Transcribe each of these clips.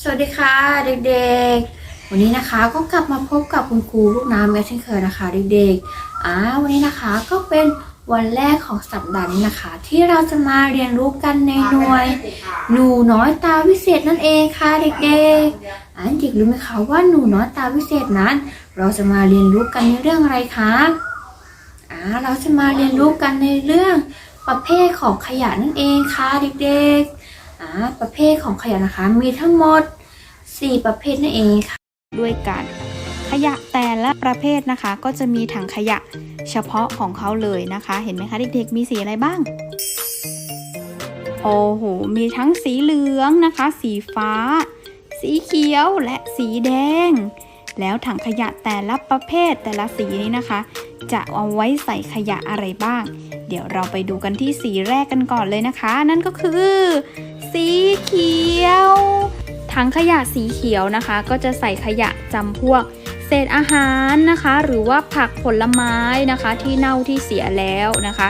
สวัสดีค่ะเด็กๆ วันนี้นะคะก็กลับมาพบกับคุณครูลูกน้ำกันเช่นเคยนะคะเด็กๆอ่าวันนี้นะคะก็เป็นวันแรกของสัปดาห์นี้นะคะ ที่เราจะมาเรียนรู้กันในหน่วย หนูน้อยตาวิเศษนั่นเองค่ะเด็กๆอ่าเด็กรู้ไหมคะว่าหนูน้อยตาวิเศษนั้น เราจะมาเรียนรู้กันในเรื่องอะไรคะอ่าเราจะมาเรียนรู้กันในเรื่องประเภทของขยะนั่นเองค่ะเด็กๆ อ่าประเภทของขยะนะคะ มีทั้งหมด 4 ประเภทนั่นเองค่ะ ด้วยกัน ขยะแต่ละประเภทนะคะ ก็จะมีถังขยะเฉพาะของเขาเลยนะคะ เห็นไหมคะเด็กๆมีสีอะไรบ้างโอ้โห มีทั้งสีเหลืองนะคะ สีฟ้า สีเขียวและสีแดง แล้วถังขยะแต่ละประเภทแต่ละสีนี้นะคะ จะเอาไว้ใส่ขยะอะไรบ้าง เดี๋ยวเราไปดูกันที่สีแรกกันก่อนเลยนะคะ นั่นก็คือ สีเขียว ถังขยะสีเขียวนะคะ ก็จะใส่ขยะจำพวก เศษอาหารนะคะ หรือว่าผักผลไม้นะคะ ที่เน่าที่เสียแล้วนะคะ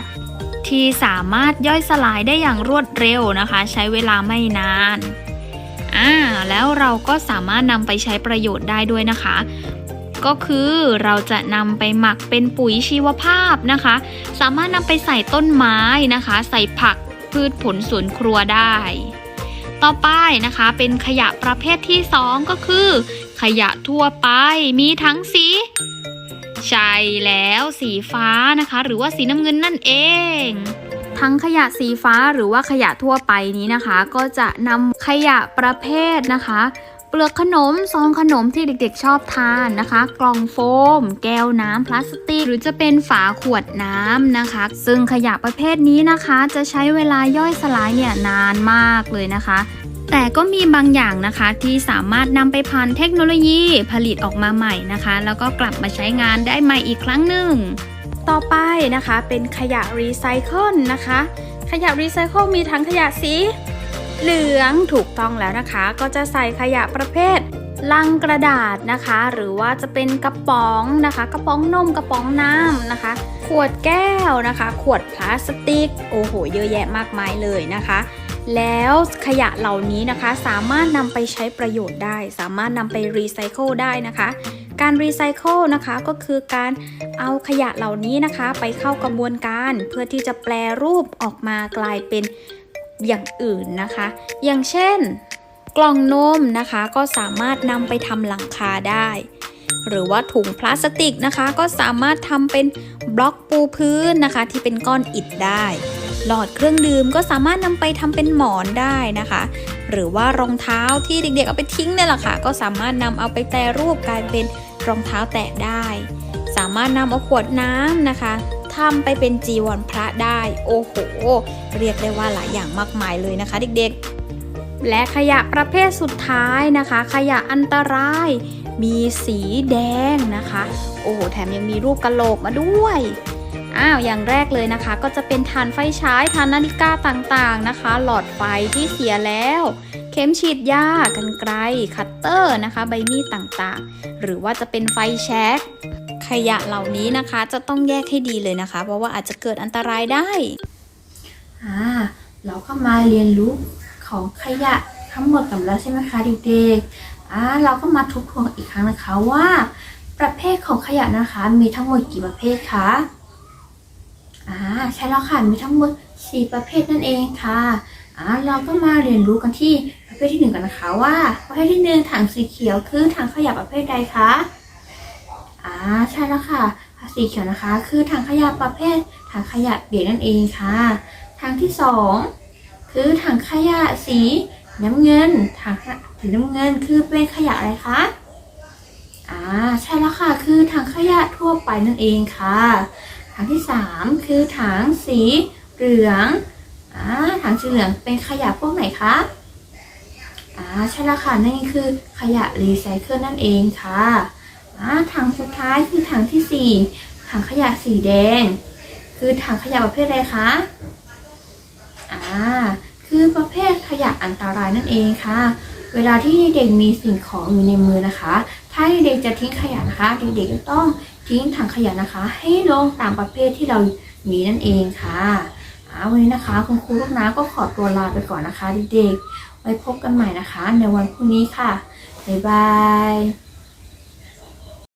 ที่สามารถย่อยสลายได้อย่างรวดเร็วนะคะ ใช้เวลาไม่นานอ่าแล้วเราก็สามารถนำไปใช้ประโยชน์ได้ด้วยนะคะ ก็คือเราจะนำไปหมักเป็นปุ๋ยชีวภาพนะคะ สามารถนำไปใส่ต้นไม้นะคะ ใส่ผัก พืชผลสวนครัวได้ ต่อไปนะคะเป็นขยะประเภทที่ 2 ก็คือ ขยะทั่วไปมีทั้งสีใช่แล้วสีฟ้านะคะ หรือว่าสีน้ำเงินนั่นเอง ทั้งขยะสีฟ้าหรือว่าขยะทั่วไปนี้นะคะ ก็จะนำขยะประเภทนะคะ เปลือกขนมซองขนมที่เด็กๆชอบทานนะคะ กล่องโฟม แก้วน้ำพลาสติก หรือจะเป็นฝาขวดน้ำนะคะ ซึ่งขยะประเภทนี้นะคะ จะใช้เวลาย่อยสลายเนี่ยนานมากเลยนะคะ แต่ก็มีบางอย่างนะคะที่สามารถนำไปผ่านเทคโนโลยีผลิตออกมาใหม่นะคะ แล้วก็กลับมาใช้งานได้ใหม่อีกครั้งหนึ่งต่อไปนะคะเป็นขยะรีไซเคิลนะคะ ขยะรีไซเคิลมีทั้งขยะสี เหลืองถูกต้องแล้วนะคะ ก็จะใส่ขยะประเภทลังกระดาษนะคะ หรือว่าจะเป็นกระป๋องนะคะ กระป๋องนมกระป๋องน้ำนะคะ ขวดแก้วนะคะ ขวดพลาสติก โอ้โห เยอะแยะมากมายเลยนะคะ แล้วขยะเหล่านี้นะคะ สามารถนำไปใช้ประโยชน์ได้ สามารถนำไปรีไซเคิลได้นะคะ การรีไซเคิลนะคะก็คือการเอาขยะเหล่านี้นะคะ ไปเข้ากระบวนการเพื่อที่จะแปลรูปออกมากลายเป็น อย่างอื่นนะคะ อย่างเช่น กล่องนมนะคะก็สามารถนำไปทำหลังคาได้ หรือว่าถุงพลาสติกนะคะ ก็สามารถทำเป็นบล็อกปูพื้นนะคะ ที่เป็นก้อนอิฐได้ หลอดเครื่องดื่มก็สามารถนำไปทำเป็นหมอนได้นะคะ หรือว่ารองเท้าที่เด็กๆเอาไปทิ้งเนี่ยแหละค่ะ ก็สามารถนำเอาไปแปรรูปกลายเป็นรองเท้าแตะได้ สามารถนำเอาขวดน้ำนะคะ ทำไปเป็นจีวรพระได้ โอ้โห เรียกได้ว่าหลายอย่างมากมายเลยนะคะ เด็กๆ และขยะประเภทสุดท้ายนะคะ ขยะอันตราย มีสีแดงนะคะ โอ้โห แถมยังมีรูปกะโหลกมาด้วยอ้าว อย่างแรกเลยนะคะ ก็จะเป็นฐานไฟฉายฐานนาฬิกาต่างๆนะคะ หลอดไฟที่เสียแล้ว ข็มฉีดยากันไกล คัตเตอร์นะคะ ใบมีดต่างๆ หรือว่าจะเป็นไฟแช็กขยะเหล่านี้นะคะจะต้องแยกให้ดีเลยนะคะ เพราะว่าอาจจะเกิดอันตรายได้อ่าเราก็มาเรียนรู้ของขยะทั้งหมดกันแล้วใช่ไหมคะเด็กๆอ่าเราก็มาทบทวนอีกครั้งนะคะว่า ประเภทของขยะนะคะ มีทั้งหมดกี่ประเภทคะอ่าใช่แล้วค่ะมีทั้งหมด 4 ประเภทนั่นเองค่ะอ่าเราก็มาเรียนรู้กันที่ ประเภทที่หนึ่งกันนะคะว่า ประเภทที่หนึ่งถังสีเขียวคือถังขยะประเภทใดคะอ่าใช่แล้วค่ะสีเขียวนะคะ คือถังขยะประเภทถังขยะเปียกนั่นเองค่ะถังที่สองคือถังขยะสีน้ำเงินถังสีน้ำเงินคือเป็นขยะอะไรคะอ่าใช่แล้วค่ะคือถังขยะทั่วไปนั่นเองค่ะถังที่สามคือถังสีเหลืองอ่าถังสีเหลืองเป็นขยะพวกไหนคะ อ่าใช่แล้วค่ะนั่นคือขยะรีไซเคิลนั่นเองค่ะอ่าถังสุดท้ายคือถังที่สี่ถังขยะสีแดง คือถังขยะประเภทอะไรคะอ่าคือประเภทขยะอันตรายนั่นเองค่ะ เวลาที่เด็กมีสิ่งของอยู่ในมือนะคะ ถ้าเด็กจะทิ้งขยะนะคะ เด็กๆต้องทิ้งถังขยะนะคะ ให้ลงตามประเภทที่เรามีนั่นเองค่ะอ่าวันนี้นะคะ คุณครูลูกน้ำก็ขอตัวลาไปก่อนนะคะเด็กๆ ไว้พบกันใหม่นะคะ ในวันพรุ่งนี้ค่ะ บ๊ายบาย